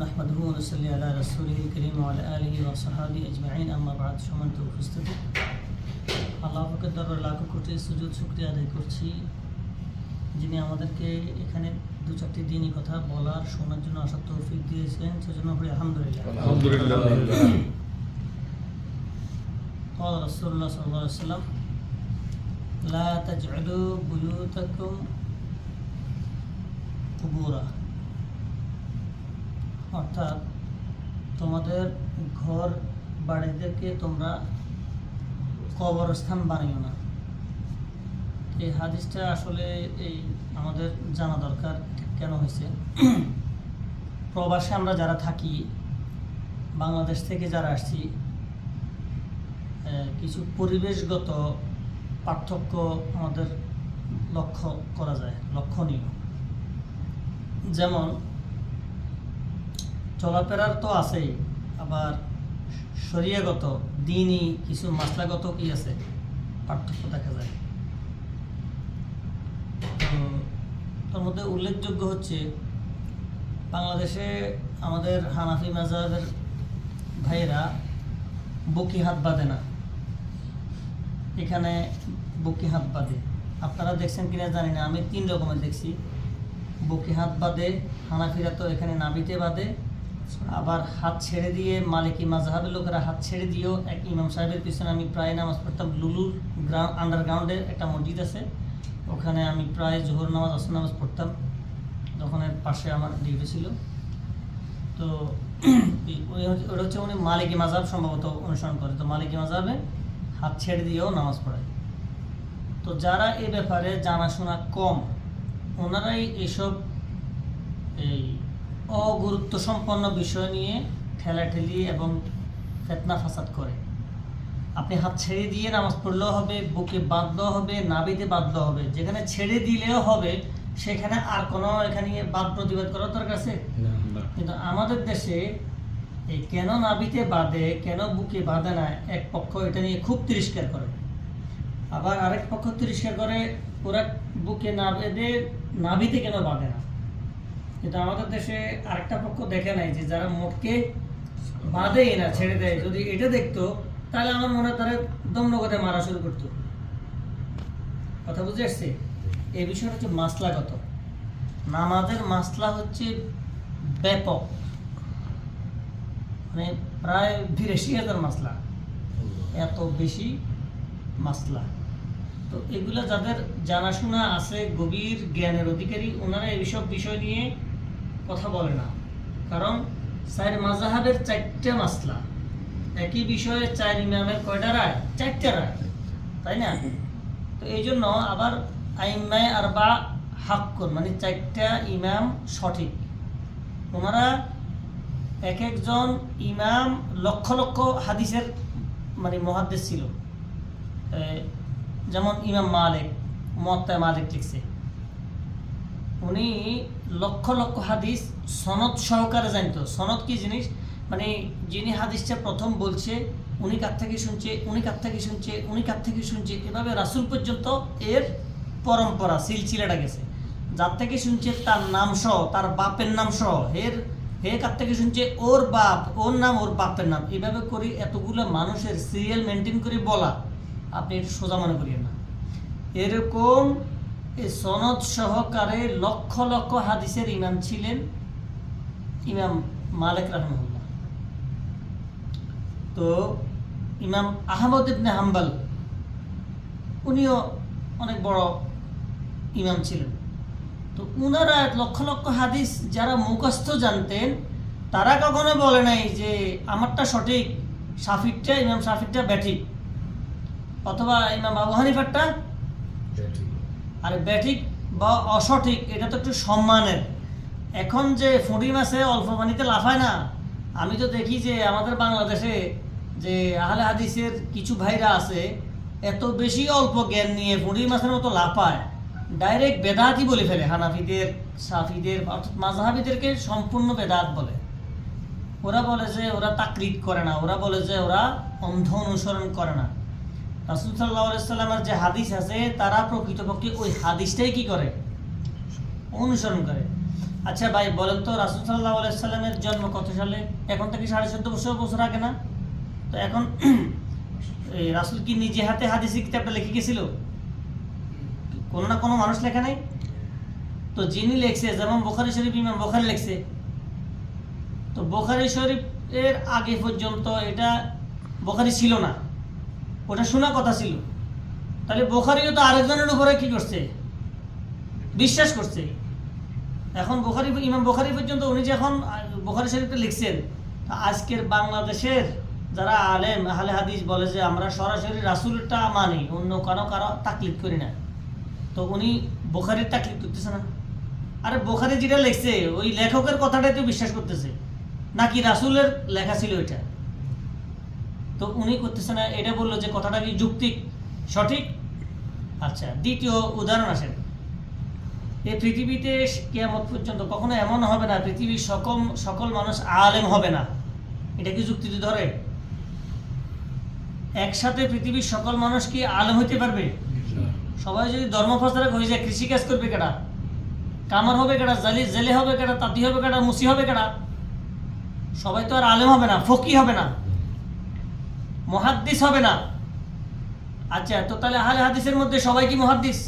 نحمده ونصلي على رسوله الكريم وعلى آله وصحابه أجمعين أما بعد সম্মানিত উপস্থিতি আল্লাহ পাকের দরবারে লাখো কোটি সুযোগ শুক্রিয়া আদায় করছি যিনি আমাদেরকে এখানে দু চারটি দিনই কথা বলার শোনার জন্য আসার তৌফিক দিয়েছেন সেজন্য বলি আলহামদুলিল্লাহ আলহামদুলিল্লাহ قال رسول الله صلى الله عليه وسلم لا تجعلوا بيوتكم قبورا অর্থাৎ তোমাদের ঘর বাড়িদেরকে তোমরা কবরস্থান বানিও না। এই হাদিসটা আসলে এই আমাদের জানা দরকার কেন হয়েছে? প্রবাসে আমরা যারা থাকি, বাংলাদেশ থেকে যারা আসছি কিছু পরিবেশগত পার্থক্য আমাদের লক্ষ্য করা যায়, লক্ষণীয়। যেমন চলাফেরার তো আছেই, আবার শরীয়গত, দিনই কিছু মাসলাগত কি আছে? পার্থক্য দেখা যায়। তো তার মধ্যে উল্লেখযোগ্য হচ্ছে, বাংলাদেশে আমাদের হানাফি মাজাবের ভাইয়েরা বকি হাত বাঁধে না। এখানে বকি হাত বাঁধে। আপনারা দেখছেন কিনা জানি না, আমি তিন রকমের দেখছি। বকি হাত বাঁধে, হানাফিরা তো এখানে নাবিতে বাঁধে আবার হাত ছেড়ে দিয়ে মালিকি মাজহাবের লোকেরা হাত ছেড়ে দিয়েও এক ইমাম সাহেবের পিছনে আমি প্রায় নামাজ পড়তাম। লুলুর গ্রাউন্ড, আন্ডারগ্রাউন্ডে একটা মসজিদ আছে। ওখানে আমি প্রায় জোহর নামাজ, আসর নামাজ পড়তাম। দোকানের পাশে আমার ডিউটি ছিল। তো ওটা হচ্ছে উনি মালিকি মাজাব সম্ভবত অনুসরণ করে। তো মালিকি মাজাবে হাত ছেড়ে দিয়েও নামাজ পড়ায়। তো যারা এ ব্যাপারে জানাশোনা কম, ওনারাই এসব এই অগুরুত্ব সম্পন্ন বিষয় নিয়ে ঠেলাঠেলি এবং ফেতনা ফাসাদ করে। আপনি হাত ছেড়ে দিয়ে নামাজ পড়লেও হবে বুকে বাঁধলেও হবে নাবিতে বাঁধলেও হবে। যেখানে ছেড়ে দিলেও হবে সেখানে আর কোনো এখানে বাদ প্রতিবাদ করার দরকার আছে? কিন্তু আমাদের দেশে এই কেন নাবিতে বাঁধে কেন বুকে বাঁধে না এক পক্ষ এটা নিয়ে খুব তিরস্কার করে। আবার আরেক পক্ষ তিরস্কার করে ওরা বুকে না বেঁধে নাবিতে কেন বাঁধে না? কিন্তু আমাদের দেশে আরেকটা পক্ষ দেখে নাই যে যারা মোটকে বাঁধেই না ছেড়ে দেয়। যদি এটা দেখতো, তাহলে আমার মনে হয় তারা দমনগতে মারা শুরু করতো। কথা বুঝে আসছে? এই বিষয়টা হচ্ছে মাসলাগত। নামাজের মাসলা হচ্ছে ব্যাপক। মানে প্রায় বিরাশি হাজার মাসলা। এত বেশি মাসলা। তো এগুলো যাদের জানাশোনা আছে, গভীর জ্ঞানের অধিকারী, ওনারা এইসব বিষয় নিয়ে কথা বলে না। কারণ চার মাজাহাবের চারটে মাসলা। একই বিষয়ে চার ইমামের কয়টা রায়? চারটে রায়। তাই না? তো এই জন্য আবার আইমায় আর বা হাক্কুন মানে চারটা ইমাম সঠিক। ওনারা এক একজন ইমাম লক্ষ লক্ষ হাদিসের মানে মহাদ্দেশ ছিল। যেমন ইমাম মালিক মত্তায় মালিক লিখছে। উনি লক্ষ লক্ষ হাদিস সনদ সহকারে জানতো। সনদ কি জিনিস? মানে যিনি হাদিসটা প্রথম বলছে, উনি কার থেকে শুনছে, উনি কার থেকে শুনছে, উনি কার থেকে শুনছে, এভাবে রাসুল পর্যন্ত এর পরম্পরা, সিলসিলাটা গেছে। যার থেকে শুনছে তার নাম সহ, তার বাপের নাম সহ, এর, হে কার থেকে শুনছে? ওর বাপ, ওর নাম, ওর বাপের নাম। এভাবে করে এতগুলো মানুষের সিরিয়াল মেনটেন করে বলা, আপনি সোজা মনে করিয়েন না। এরকম সনদ সহকারে লক্ষ লক্ষ হাদিসের ইমাম ছিলেন, ইমাম মালিক রহমুল্লাহ তো ইমাম আহমদ ইবনে হাম্বাল, উনিও অনেক বড় ইমাম ছিলেন। তো উনারা লক্ষ লক্ষ হাদিস যারা মুখস্থ জানতেন, তারা কখনো বলে নাই যে আমারটা সঠিক সাফিরটা ইমাম সাফিরটা ব্যাঠিক, অথবা ইমাম আবু হানিফারটা আর ব্যাঠিক বা অসঠিক, এটা তো একটু সম্মানের। এখন যে ফুঁড়ি মাছে অল্প পানিতে লাফায় না। আমি তো দেখি যে আমাদের বাংলাদেশে যে আহলে হাদিসের কিছু ভাইরা আছে, এত বেশি অল্প জ্ঞান নিয়ে ফুঁড়ি মাছের মতো লাফায়। ডাইরেক্ট বেদাতই বলে ফেলে, হানাফিদের, সাফিদের, অর্থাৎ মাঝহাবিদেরকে সম্পূর্ণ বেদাত বলে। ওরা বলে যে ওরা তাকলিদ করে না, ওরা বলে যে ওরা অন্ধ অনুসরণ করে না। রাসুল সাল্লাহ সাল্লামের যে হাদিস আছে, তারা প্রকৃতপক্ষে ওই হাদিসটাই কি করে? অনুসরণ করে। আচ্ছা ভাই, বলেন তো রাসুল সাল্লাহ আলাইসাল্লামের জন্ম কত সালে? এখন থেকে সাড়ে চোদ্দ বছর বছর আগে না? তো এখন এই রাসুল কি নিজে হাতে হাদিসি কিতাবটা লিখে গেছিল? কোনো না কোনো মানুষ লেখা নেই? তো যিনি লেখছে, যেমন বোখারি শরীফ, ইমাম বোখারি লেখছে। তো বোখারি শরীফ এর আগে পর্যন্ত এটা বোখারি ছিল না। ওটা শোনা কথা ছিল। তাহলে বোখারিও তো আরেকজনের উপরে কি করছে? বিশ্বাস করছে। এখন বোখারি, ইমাম বোখারি পর্যন্ত উনি যে এখন বোখারি শরীফটা লিখছেন আজকের বাংলাদেশের যারা আলেম, আহলে হাদিস বলে যে আমরা সরাসরি রাসুলটা মানি, অন্য কারও কারও তাকলিদ করি না। তো উনি বোখারির তাকলিদ করতেছে না। আরে বোখারি যেটা লিখছে, ওই লেখকের কথাটাই তো বিশ্বাস করতেছে। নাকি রাসুলের লেখা ছিল এটা তো উনি করতেছে না, এটা বলল যে কথাটা কি যুক্তিক সঠিক? আচ্ছা দ্বিতীয় উদাহরণ আসেন। এই পৃথিবীতে কেয়ামত পর্যন্ত কখনো এমন হবে না, পৃথিবীর সকল সকল মানুষ আলেম হবে না। এটা কি যুক্তিতে ধরে? একসাথে পৃথিবীর সকল মানুষ কি আলেম হইতে পারবে? সবাই যদি ধর্ম প্রচারক হয়ে যায়, কৃষিকাজ করবে কেটা কামার হবে কেটা জালি, জেলে হবে কেডা? তাঁতি হবে কেটা মুসি হবে কেটা সবাই তো আর আলেম হবে না ফকি হবে না। মহাদ্দিস হবে না। আচ্ছা তো তাহলে আহলে হাদিসের মধ্যে সবাই কি মহাদ্দিস?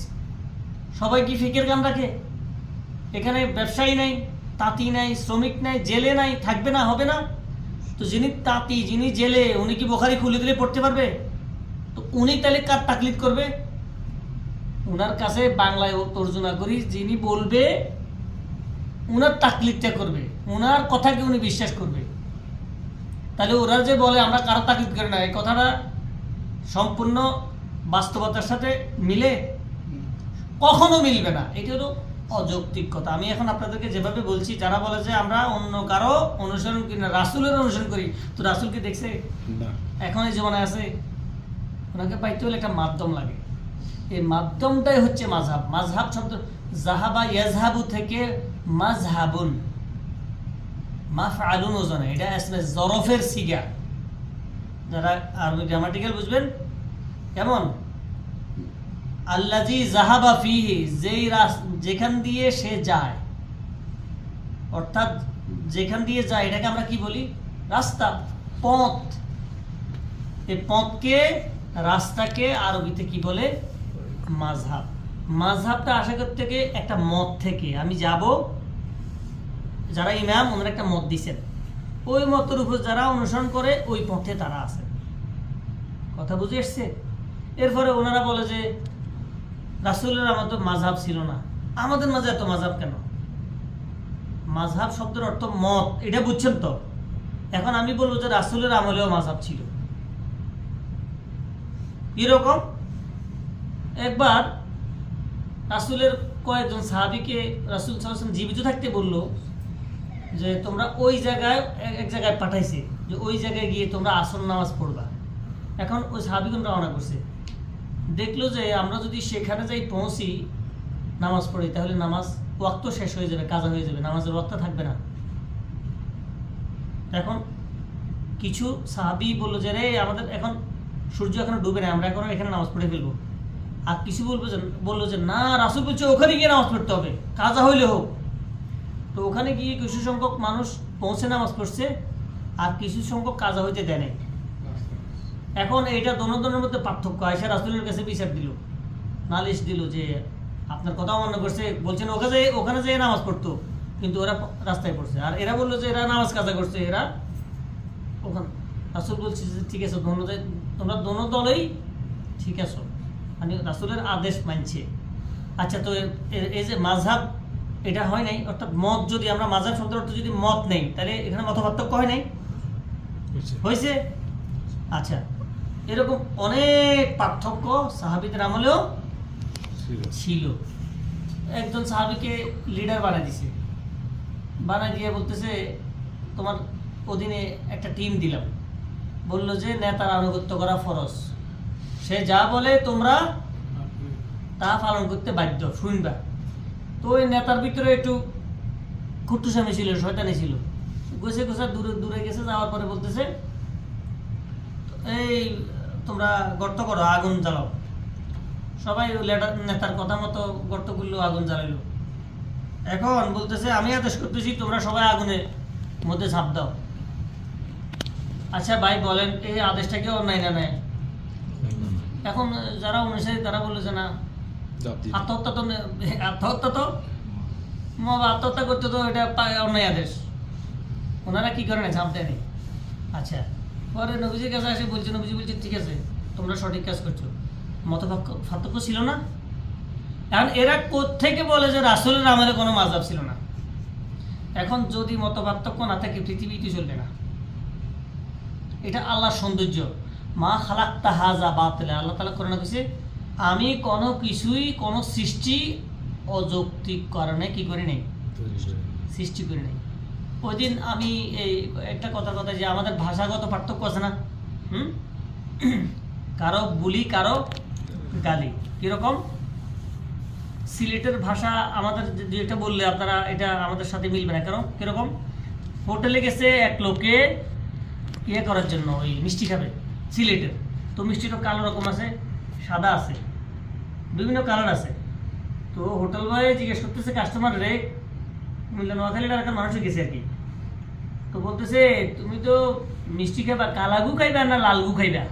সবাই কি ফিকের গান রাখে? এখানে ব্যবসায়ী নাই, তাঁতি নাই, শ্রমিক নাই, জেলে নাই, থাকবে না, হবে না? তো যিনি তাঁতি, যিনি জেলে, উনি কি বোখারি খুলে দিলে পড়তে পারবে? তো উনি তাহলে কার তাকলিদ করবে? ওনার কাছে বাংলায় তর্জমা করি, যিনি বলবে ওনার তাকলিদটা করবে। ওনার কথাকে উনি বিশ্বাস করবে। তাহলে ওরা যে বলে আমরা কারও তাকলিদ করি না। এই কথাটা সম্পূর্ণ বাস্তবতার সাথে মিলে কখনো মিলবে না। এটা হলো অযৌক্তিক কথা। আমি এখন আপনাদেরকে যেভাবে বলছি যারা বলে যে আমরা অন্য কারও অনুসরণ করি না রাসুলের অনুসরণ করি তো রাসুলকে দেখছে? এখন এই জীবনে আছে। ওনাকে পাইতে হলে একটা মাধ্যম লাগে। এই মাধ্যমটাই হচ্ছে মাঝহাব মাঝহাব শব্দ জাহাবা ইয়াজহাবু থেকে মাঝহাবুন মাফ ওজনে, এটা আসলে জরফের সিগা। যারা আরবি গ্রামাটিক্যাল বুঝবেন? কেমন? আল্লাজি জাহাবা ফিহি, যেই যেখান দিয়ে সে যায়। অর্থাৎ যেখান দিয়ে যায়, এটাকে আমরা কি বলি? রাস্তা, পথ। এই পথকে, রাস্তাকে আরবিতে কি বলে? মাঝহাব মাঝহাবটা আশা করতে থেকে একটা মত থেকে। আমি যাব যারা ইমাম, ওনারা একটা মত দিছেন। ওই মতের উপর যারা অনুসরণ করে, ওই পথে তারা আছে। কথা বুঝে এসছে? এরপরে ওনারা বলে যে, রাসুলের আমাদের মাঝহাব ছিল না। আমাদের মাঝে এত মাঝহাব কেন? মাঝহাব শব্দের অর্থ মত, এটা বুঝছেন তো? এখন আমি বলব যে রাসুলের আমলেও মাঝহাব ছিল। এরকম একবার রাসুলের কয়েকজন সাহাবিকে রাসুল সাল্লাম জীবিত থাকতে বলল যে তোমরা ওই জায়গায় এক- জায়গায় পাঠাইছে, যে ওই জায়গায় গিয়ে তোমরা আসন নামাজ পড়বা। এখন ওই সাহাবিগুন রওনা করছে। দেখল যে আমরা যদি সেখানে যাই পৌঁছি নামাজ পড়ি, তাহলে নামাজ ওয়াক্ত শেষ হয়ে যাবে, কাজা হয়ে যাবে, নামাজের ওয়াক্ত থাকবে না। এখন কিছু সাহাবি বলল যে, রে, আমাদের এখন সূর্য এখনও ডুবে না আমরা এখনও এখানে নামাজ পড়ে ফেলব। আর কিছু বলব যে বলল যে, না, রাসুল বলছে ওখানে গিয়ে নামাজ পড়তে হবে, কাজা হইলে হোক। তো ওখানে গিয়ে কিছু সংখ্যক মানুষ পৌঁছে নামাজ পড়ছে, আর কিছু সংখ্যক কাজা হইতে দেয় নাই। এখন এইটা দনোদনের মধ্যে পার্থক্য। আয়সা রাসুলের কাছে বিচার দিল। নালিশ দিল যে আপনার কথা অমান্য করছে। বলছেন ওখানে ওখানে যেয়ে নামাজ পড়তো। কিন্তু ওরা রাস্তায় পড়ছে। আর এরা বলল যে, এরা নামাজ কাজা করছে, এরা ওখানে রাসুল বলছে যে, ঠিক আছে, তোমরা দোনো দলেই ঠিক আছো। মানে রাসুলের আদেশ মানছে। আচ্ছা তো এই যে মাঝহাব এটা হয় নাই অর্থাৎ মত যদি আমরা মাঝহাব শব্দের অর্থ যদি মত নেই তাহলে এখানে মত পার্থক্য হয় নাই? হয়েছে। আচ্ছা এরকম অনেক পার্থক্য সাহাবিদের আমলেও ছিল। ছিল। একজন সাহাবিকে লিডার বানাই দিছে। বানাই দিয়ে বলতেছে তোমার অধীনে একটা টিম দিলাম। বলল যে নেতার আনুগত্য করা ফরজ। সে যা বলে তোমরা তা পালন করতে বাধ্য শুনবা। তো ওই নেতার ভিতরে একটু খুট্টুসামি ছিল শয়তানি ছিল। গেছে গোছা দূরে দূরে গেছে যাওয়ার পরে বলতেছে এই তোমরা গর্ত করো আগুন জ্বালাও। সবাই নেতার কথা মতো গর্ত করল আগুন জ্বালাইলো। এখন বলতেছে আমি আদেশ করতেছি তোমরা সবাই আগুনের মধ্যে ঝাঁপ দাও। আচ্ছা ভাই বলেন এই আদেশটা কি অন্যায় না নেয়? এখন যারা অনুসারী তারা বলেছে না আত্মহত্যা তো আত্মহত্যা তো আত্মহত্যা করতে তো এটা অন্যায় আদেশ। ওনারা কি করে না ঝাঁপ দেয়নি? আচ্ছা পরে নবীজির কাছে আসে, বলছে, নবীজি বলছে, ঠিক আছে, তোমরা সঠিক কাজ করছ। মত পার্থক্য ছিল না? এখন এরা থেকে বলে যে রাসুলের আমলে কোনো মাজাব ছিল না? এখন যদি মত পার্থক্য না থাকে, পৃথিবীতে চলবে না। এটা আল্লাহর সৌন্দর্য। মা খালাক তাহাজা বাতলে। আল্লাহ তালা করে না কেছে আমি কোনো কিছুই কোনো সৃষ্টি অযৌক্তিক কারণে কি করি নেই? সৃষ্টি করি নাই। ওই দিন আমি এই একটা কথা কথা যে আমাদের ভাষাগত পার্থক্য আছে না? হুম? কারও বুলি কারও গালি। কীরকম? সিলেটের ভাষা আমাদের যেটা বললে আপনারা এটা আমাদের সাথে মিলবে না। কারণ কীরকম? হোটেলে গেছে এক লোকে ইয়ে করার জন্য ওই মিষ্টি খাবে। সিলেটের। তো মিষ্টিটা কালো রকম আছে সাদা আছে। বিভিন্ন কালার আছে। তো হোটেল বয় জিজ্ঞেস করতেছে কাস্টমার রে? বললেন নোয়াখালীর এলাকার মানুষও গেছে আর কি তো বলতেছে তুমি তো মিষ্টি খাইবা কালাগু খাইবা না লালগু খাইবা?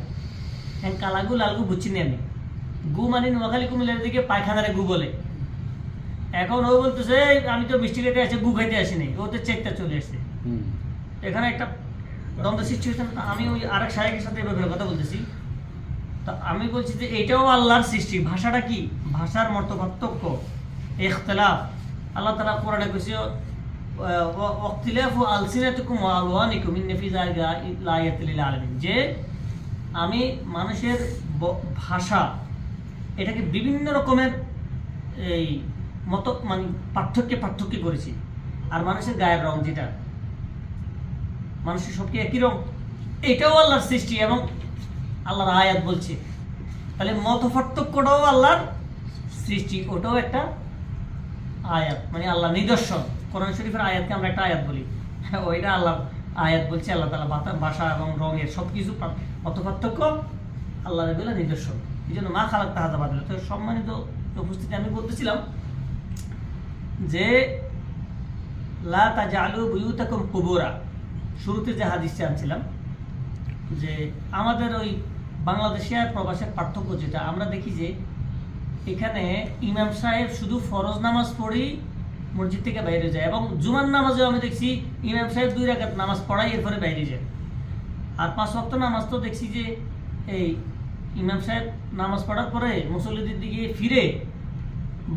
হ্যাঁ কালাগু লালগু বুঝছি না আমি। গু মানে নোয়াখালী কুমিল্লার দিকে পায়খানারে গু বলে। এখন ও বলতেছে আমি তো মিষ্টি খেতে আসি গু খাইতে আসিনি ও তো চেকটা চলে আসছে। এখানে একটা দ্বন্দ্ব সৃষ্টি হয়েছে। আমি ওই আরেক সাহেবের সাথে এভাবে কথা বলতেছি। আমি বলছি যে এটাও আল্লাহর সৃষ্টি। ভাষাটা কি? ভাষার মতো পার্থক্য? ইখতলাফ। আল্লাহ তালা কোরআনে কইছে অক্তিলাফু আলসিনাতুকুম ওয়া আলওয়ানিকুম, ইন্না ফি যালিকা আলামিন। যে আমি মানুষের ভাষা, এটাকে বিভিন্ন রকমের এই মত মানে পার্থক্যে পার্থক্য করেছি। আর মানুষের গায়ের রং যেটা, মানুষের সব কি একই রং, এটাও আল্লাহর সৃষ্টি এবং আল্লাহর আয়াত বলছে। তাহলে মত পার্থক্যটাও আল্লাহর সৃষ্টি ওটাও একটা আয়াত মানে আল্লাহ নিদর্শন। কোরআন শরীফের আয়াতকে আমরা একটা আয়াত বলি। হ্যাঁ, ওইটা আল্লাহ আয়াত বলছে আল্লাহ তালা বাসা এবং রঙের সব কিছু মত পার্থক্য আল্লাহ এগুলো নিদর্শন। এই জন্য মা খালাক তাহাজা বাদল। তো সম্মানিত উপস্থিতি আমি বলতেছিলাম যে লা তাজালু বুয়ুতাকুম কুবুরা। শুরুতে যে হাদিসটা আনছিলাম যে আমাদের ওই বাংলাদেশে আর প্রবাসের পার্থক্য যেটা, আমরা দেখি যে এখানে ইমাম সাহেব শুধু ফরজ নামাজ পড়েই মসজিদ থেকে বাইরে যায় এবং জুমার নামাজেও আমি দেখছি ইমাম সাহেব দুই রাকাত নামাজ পড়াই এরপরে বাইরে যায়। আর পাঁচ ওয়াক্ত নামাজ তো দেখছি যে এই ইমাম সাহেব নামাজ পড়ার পরে মুসল্লিদের দিকে ফিরে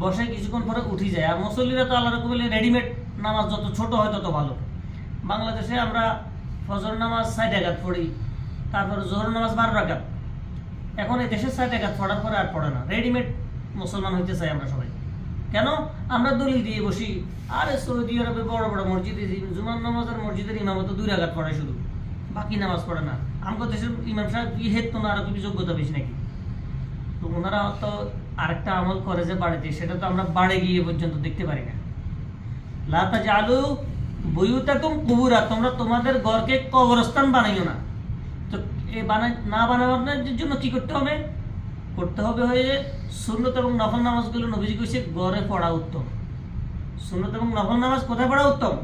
বসে কিছুক্ষণ পরে উঠি যায়। আর মুসল্লিরা তো আল্লাহ রকম রেডিমেড নামাজ যত ছোট হয় তত ভালো। বাংলাদেশে আমরা ফজর নামাজ ষাট আঘাত পড়ি, তারপরে জোহর নামাজ বারো রাকাত। এখন এই দেশের ষাট একাত পড়ার পরে আর পড়ে না। রেডিমেড মুসলমান হইতে চাই আমরা সবাই। কেন? আমরা দলিল দিয়ে বসি, আরে সৌদি আরবে বড় বড় মসজিদে জুমান নামাজ আর মসজিদের ইমামত দুই রাকাত পড়ে শুধু। বাকি নামাজ পড়ে না। আমাদের দেশের ইমাম সাহেব কি হেত না আরও কি যোগ্যতা বেশি নাকি? তো ওনারা তো আরেকটা আমল করে যে বাড়িতে, সেটা তো আমরা বাড়ি গিয়ে পর্যন্ত দেখতে পারি না। লাতা জালু বইউতাকুম কুবুরা, তোমরা তোমাদের ঘরকে কবরস্থান বানাইও না। বানাই না বানানোর জন্য কি করতে হবে? করতে হবে হয়ে সুন্নত এবং নফল নামাজগুলো নবীজি কইছে গড়ে পড়া উত্তম। সুন্নত এবং নফল নামাজ কোথায় পড়া উত্তম?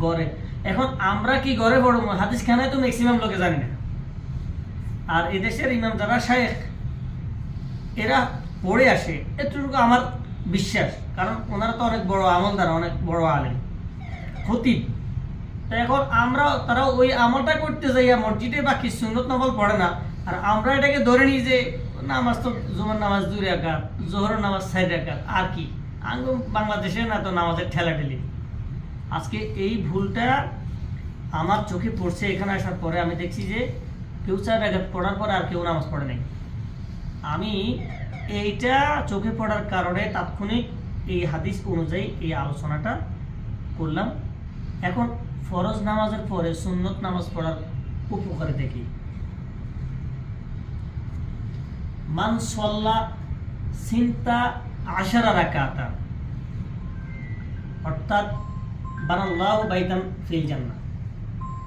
গড়ে। এখন আমরা কি গড়ে পড়ব? হাদিস খানায় তো ম্যাক্সিমাম লোকে জানি না। আর এদেশের ইমাম যারা শায়েখ এরা পড়ে আসে। এতটুকু আমার বিশ্বাস। কারণ ওনারা তো অনেক বড় আমলদার অনেক বড় আলেম। খতিব। এখন আমরা, তারা ওই আমলটা করতে যাইয়া মসজিদে বাকি সুন্নত নফল পড়ে না। আর আমরা এটাকে ধরে নিই যে নামাজ তো জুমার নামাজ দুই রাকাত, জোহরের নামাজ চার রাকাত, আর কি? বাংলাদেশে না তো নামাজের ঠেলা ঠেলি আজকে এই ভুলটা আমার চোখে পড়ছে এখানে আসার পরে আমি দেখছি যে কেউ চার রাকাত পড়ার পরে আর কেউ নামাজ পড়ে নাই। আমি এইটা চোখে পড়ার কারণে তাৎক্ষণিক এই হাদিস অনুযায়ী এই আলোচনাটা করলাম। এখন ফরজ নামাজের পরে সুন্নত নামাজ পড়ার উপকারে দেখি। মান সল্লা সিন্তা আশারা রাকাতা। অর্থাৎ, বানাল্লাহ বাইতান ফিল জান্নাহ।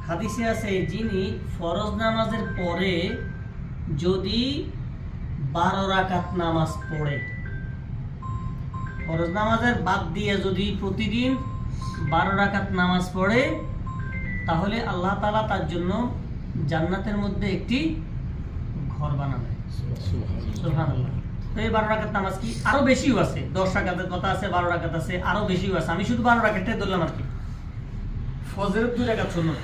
হাদিসে আছে, যিনি ফরজ নামাজের পরে যদি বারো রাকাত নামাজ পড়ে, ফরজ নামাজের বাদ দিয়ে যদি প্রতিদিন বারো রাকাত নামাজ পড়ে তাহলে আল্লাহ তাআলা তার জন্য জান্নাতের মধ্যে একটি ঘর বানাবে তো এই বারো রাকাত নামাজ কি আরও বেশিও আছে? দশ রাকাতের কথা আছে বারো রাকাত আছে আরও বেশিও আছে। আমি শুধু বারো রাকাতটাই ধরলাম আর কি। ফজরের দুই রাকাত সুন্নত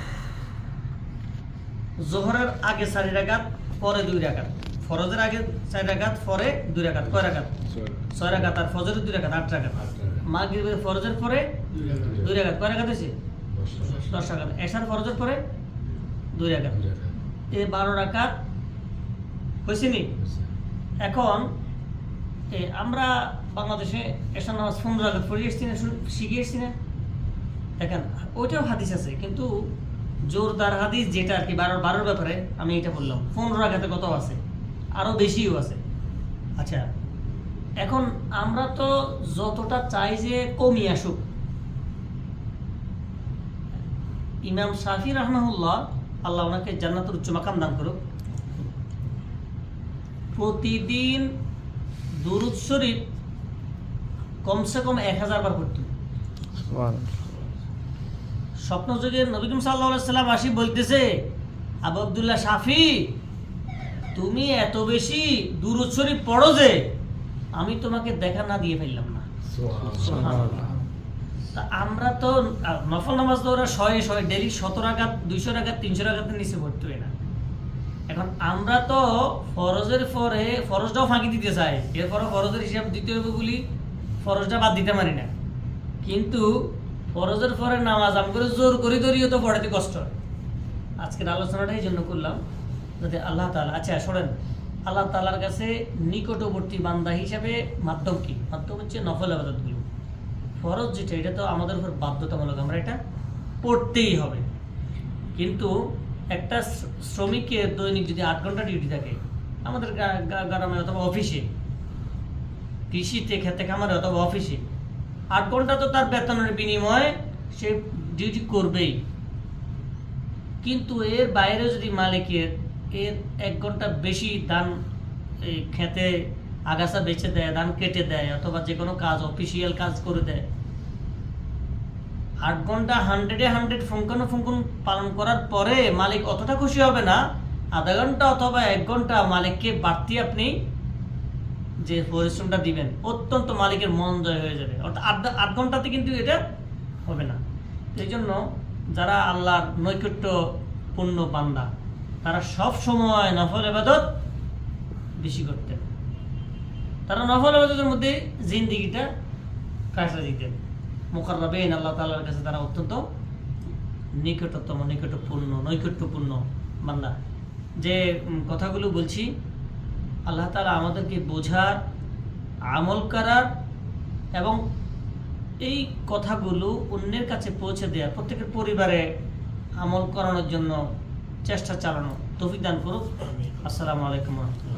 জোহরের আগে চারি রাকাত পরে দুই রাকাত। ফরজের আগে চার রাকাত পরে দুই রাকাত। কয় রাকাত? ছয় রাকাত। আর ফজরের দুই রাকাত। আট রাকাত। মাগরিবের ফরজের পরে দুই রাকাত কয় রাকাত হয়েছে দশ রাকাত এশার ফরজের পরে দুই রাকাত এই বারো রাকাত হয়েছে নি? এখন এ, আমরা বাংলাদেশে এশার নামাজ পনেরো রাকাত পড়ে এসছি না শিখে এসছি না। দেখেন ওইটাও হাদিস আছে কিন্তু জোরদার হাদিস যেটা আর কি বারো বারোর ব্যাপারে আমি এটা বললাম। পনেরো রাখাতে কত আছে? আরও বেশিও আছে। আচ্ছা এখন আমরা তো যতটা চাই যে কমিয়ে আসুক ইমাম শাফি রহমাহুল্লাহ, আল্লাহ ওনাকে জান্নাতুর উচ্চ মাকাম দান করুক। প্রতিদিন দুরুদ শরীফ কমসে কম এক হাজার বার পড়তেন স্বপ্নযোগে নবীম সাল্লাহ সাল্লাম আসি বলতেছে, আবু আবদুল্লাহ শাফি, তুমি এত বেশি দুরুদ শরীফ পড়ো যে, আমি তোমাকে দেখা না দিয়ে ফেললাম না। আমরা তো নফল নামাজ তো ওরা শয়ে শয়ে ডেলি সতেরো আঘাত দুইশো আঘাত তিনশো আঘাতের নিচে পড়তে হয় না। এখন আমরা তো ফরজের পরে ফরজটাও ফাঁকি দিতে চাই। এরপরে ফরজের হিসাব দিতে হবে বলি ফরজটা বাদ দিতে পারি না। কিন্তু ফরজের পরে নামাজ আম করে জোর করি ধরিও তো পড়াতে কষ্ট আজকের আলোচনাটা এই জন্য করলাম যাতে আল্লাহ তালা আচ্ছা শোনেন, আল্লাহ তালার কাছে নিকটবর্তী বান্দা হিসাবে মাধ্যম কি? মাধ্যম হচ্ছে নফল আবাদতগুলো ফরজ যেটা, এটা তো আমাদের উপর বাধ্যতামূলক, আমরা এটা পড়তেই হবে। কিন্তু একটা শ্রমিকের দৈনিক যদি আট ঘণ্টা ডিউটি থাকে, আমাদের গ্রামে অথবা অফিসে কৃষিতে খেতে খামারে অথবা অফিসে আট ঘণ্টা তো তার বেতনের বিনিময়ে সে ডিউটি করবেই। কিন্তু এর বাইরে যদি মালিকের এর এক ঘণ্টা বেশি এই খেতে আগাছা বেচে দেয়, ধান কেটে দেয়, অথবা যে কোনো কাজ অফিসিয়াল কাজ করে দেয়। আট ঘণ্টা হান্ড্রেডে হান্ড্রেড ফুঙ্কানো ফুঙ্কন পালন করার পরে মালিক অতটা খুশি হবে না। আধা ঘণ্টা অথবা এক ঘণ্টা মালিককে বাড়তি আপনি যে পরিশ্রমটা দিবেন, অত্যন্ত মালিকের মন জয় হয়ে যাবে। অর্থাৎ আট আট ঘন্টাতে কিন্তু এটা হবে না। এই জন্য যারা আল্লাহর নৈকট্য পূর্ণ বান্দা, তারা সব সময় নফল এবাদত বেশি করতেন। তারা নফল এবাদতের মধ্যে জিন্দিগিটা কাটা দিতেন মোকাররাবেন আল্লাহ তাআলার কাছে তারা অত্যন্ত নিকটতম নিকটপূর্ণ নৈকট্যপূর্ণ বান্দা। যে কথাগুলো বলছি আল্লাহ তালা আমাদেরকে বোঝার আমল করার এবং এই কথাগুলো অন্যের কাছে পৌঁছে দেওয়ার প্রত্যেকের পরিবারে আমল করানোর জন্য চেষ্টা চালানো তৌফিক দান করুক। আসসালামু আলাইকুম রহমতুল্লাহ।